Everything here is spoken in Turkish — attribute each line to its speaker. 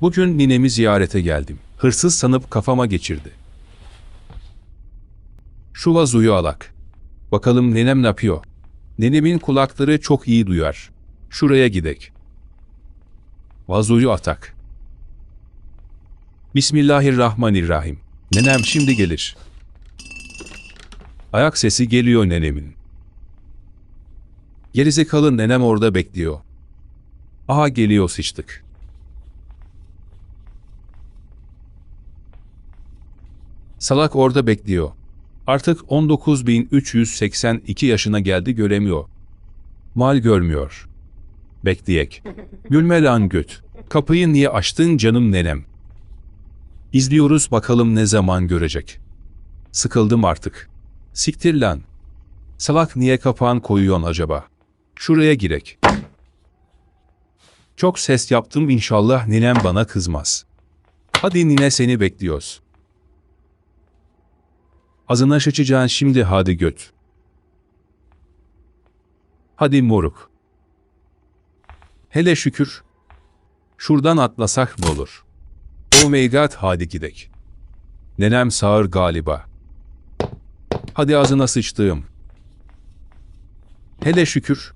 Speaker 1: Bugün ninemi ziyarete geldim. Hırsız sanıp kafama geçirdi. Şu vazoyu alak. Bakalım nenem ne yapıyor? Nenemin kulakları çok iyi duyar. Şuraya gidek. Vazoyu atak. Bismillahirrahmanirrahim. Nenem şimdi gelir. Ayak sesi geliyor nenemin. Gerizekalı nenem orada bekliyor. Aha geliyor sıçtık. Salak orada bekliyor. Artık 19.382 yaşına geldi göremiyor. Mal görmüyor. Bekleyek. Gülme lan göt. Kapıyı niye açtın canım nenem? İzliyoruz bakalım ne zaman görecek. Sıkıldım artık. Siktir lan. Salak niye kapağın koyuyorsun acaba? Şuraya girek. Çok ses yaptım inşallah ninem bana kızmaz. Hadi nine seni bekliyoruz. Ağzına sıçacaksın şimdi hadi göt. Hadi moruk. Hele şükür. Şuradan atlasak mı olur? Oh my god hadi gidek. Nenem sağır galiba. Hadi ağzına sıçtığım. Hele şükür.